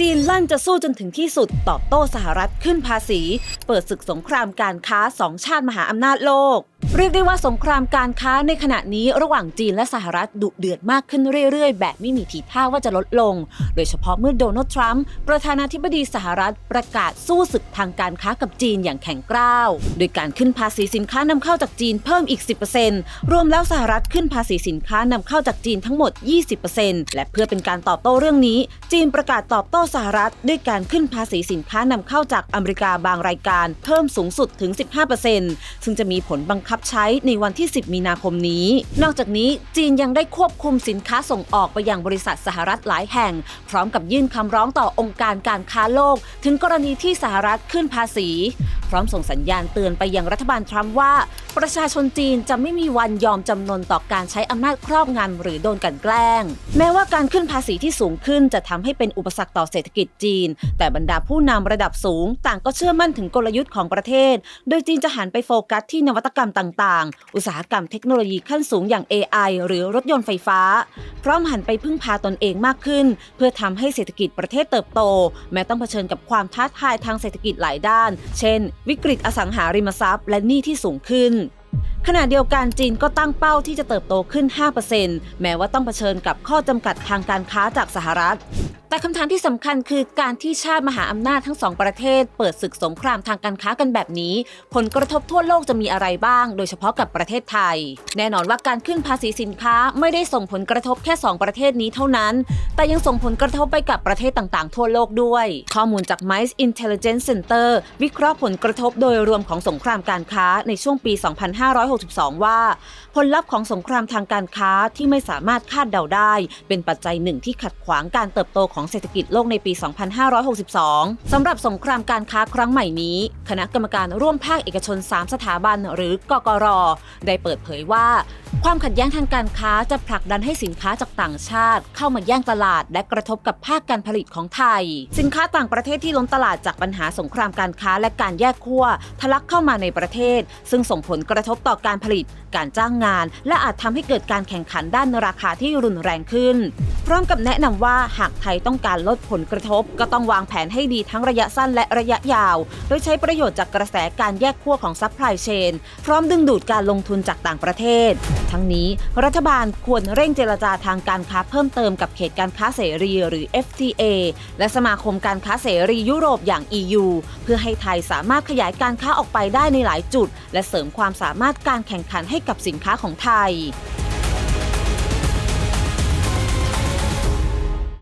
จีนลั่นจะสู้จนถึงที่สุดตอบโต้สหรัฐขึ้นภาษี เปิดศึกสงครามการค้าสองชาติมหาอำนาจโลก เรียกได้ว่าสงครามการค้าในขณะนี้ระหว่างจีนและสหรัฐดุเดือดมากขึ้นเรื่อยๆ แบบไม่มีทีท่าว่าจะลดลง โดยเฉพาะเมื่อโดนัลด์ทรัมป์ประธานาธิบดีสหรัฐประกาศสู้ศึกทางการค้ากับจีนอย่างแข็งกร้าว โดยการขึ้นภาษีสินค้านำเข้าจากจีนเพิ่มอีก 10%รวมแล้วสหรัฐขึ้นภาษีสินค้านำเข้าจากจีนทั้งหมด 20%และเพื่อเป็นการตอบโต้เรื่องนี้ จีนประกาศตอบโต้สหรัฐ ด้วยการขึ้นภาษีสินค้านำเข้าจากอเมริกาบางรายการ เพิ่มสูงสุดถึง 15%ซึ่งจะมีผลบังคับใช้ในวันที่ 10 มีนาคมนี้ นอกจากนี้จีนยังได้ควบคุมสินค้าส่งออกไปยังบริษัทสหรัฐหลายแห่ง พร้อมกับยื่นคำร้องต่อองค์การการค้าโลก ถึงกรณีที่สหรัฐขึ้นภาษี ร้อมส่งสัญญาณเตือนไปยังรัฐบาลทรัมป์ว่า ประชาชนจีนจะไม่มีวันยอมจำนนต่อการใช้อำนาจครอบงำหรือโดนกลันแกล้ง แม้ว่าการขึ้นภาษีที่สูงขึ้นจะทำให้เป็นอุปสรรคต่อเศรษฐกิจจีน แต่บรรดาผู้นำระดับสูง ต่างก็เชื่อมั่นถึงกลยุทธ์ของประเทศ โดยจีนจะหันไปโฟกัสที่นวัตกรรมต่างๆ อุตสาหกรรมเทคโนโลยีขั้นสูงอย่าง AI หรือรถยนต์ไฟฟ้า พร้อมหันไปพึ่งพาตนเองมากขึ้น เพื่อทำให้เศรษฐกิจประเทศเติบโต แม้ต้องเผชิญกับความท้าทายทางเศรษฐกิจหลายด้าน เช่นวิกฤตอสังหาริมทรัพย์ และหนี้ที่สูงขึ้น ขณะเดียวกันจีนก็ตั้งเป้าที่จะเติบโตขึ้น 5%แม้ว่าต้องเผชิญกับข้อจำกัดทางการค้าจากสหรัฐ แต่คำถามที่สำคัญคือการที่ชาติมหาอำนาจทั้งสองประเทศ เปิดศึกสงครามทางการค้ากันแบบนี้ ผลกระทบทั่วโลกจะมีอะไรบ้าง โดยเฉพาะกับประเทศไทย แน่นอนว่าการขึ้นภาษีสินค้าไม่ได้ส่งผลกระทบแค่ 2 ประเทศนี้เท่านั้น แต่ยังส่งผลกระทบไปกับประเทศต่างๆ ทั่วโลกด้วย ข้อมูลจาก Mice Intelligence Center วิเคราะห์ผลกระทบโดยรวมของสงครามการค้าในช่วงปี 2562 ว่า ผลลัพธ์ของสงครามทางการค้าที่ไม่สามารถคาดเดาได้ เป็นปัจจัยหนึ่งที่ขัดขวางการเติบโตของเศรษฐกิจโลกในปี 2562สำหรับสงครามการค้าครั้งใหม่นี้ คณะกรรมการร่วมภาคเอกชน 3 สถาบันหรือกกร ได้เปิดเผยว่า ความขัดแย้งทางการค้าจะผลักดันให้สินค้าจากต่างชาติ เข้ามาแย่งตลาด และกระทบกับภาคการผลิตของไทย สินค้าต่างประเทศที่ล้นตลาดจากปัญหาสงครามการค้าและการแยกขั้วทะลักเข้ามาในประเทศ ซึ่งส่งผลกระทบต่อการผลิต การจ้างงาน และอาจทำให้เกิดการแข่งขันด้านราคาที่รุนแรงขึ้น พร้อมกับแนะนำว่าหากไทยต้องการลดผลกระทบ ก็ต้องวางแผนให้ดีทั้งระยะสั้นและระยะยาว โดยใช้ประโยชน์จากกระแสการแยกขั้วของซัพพลายเชนพร้อมดึงดูดการลงทุนจากต่างประเทศ ทั้งนี้รัฐบาลควรเร่งเจรจาทางการค้าเพิ่มเติมกับเขตการค้าเสรีหรือ FTA และสมาคมการค้าเสรียุโรปอย่าง EU เพื่อให้ไทยสามารถขยายการค้าออกไปได้ในหลายจุด และเสริมความสามารถการแข่งขันให้กับสินค้าของไทย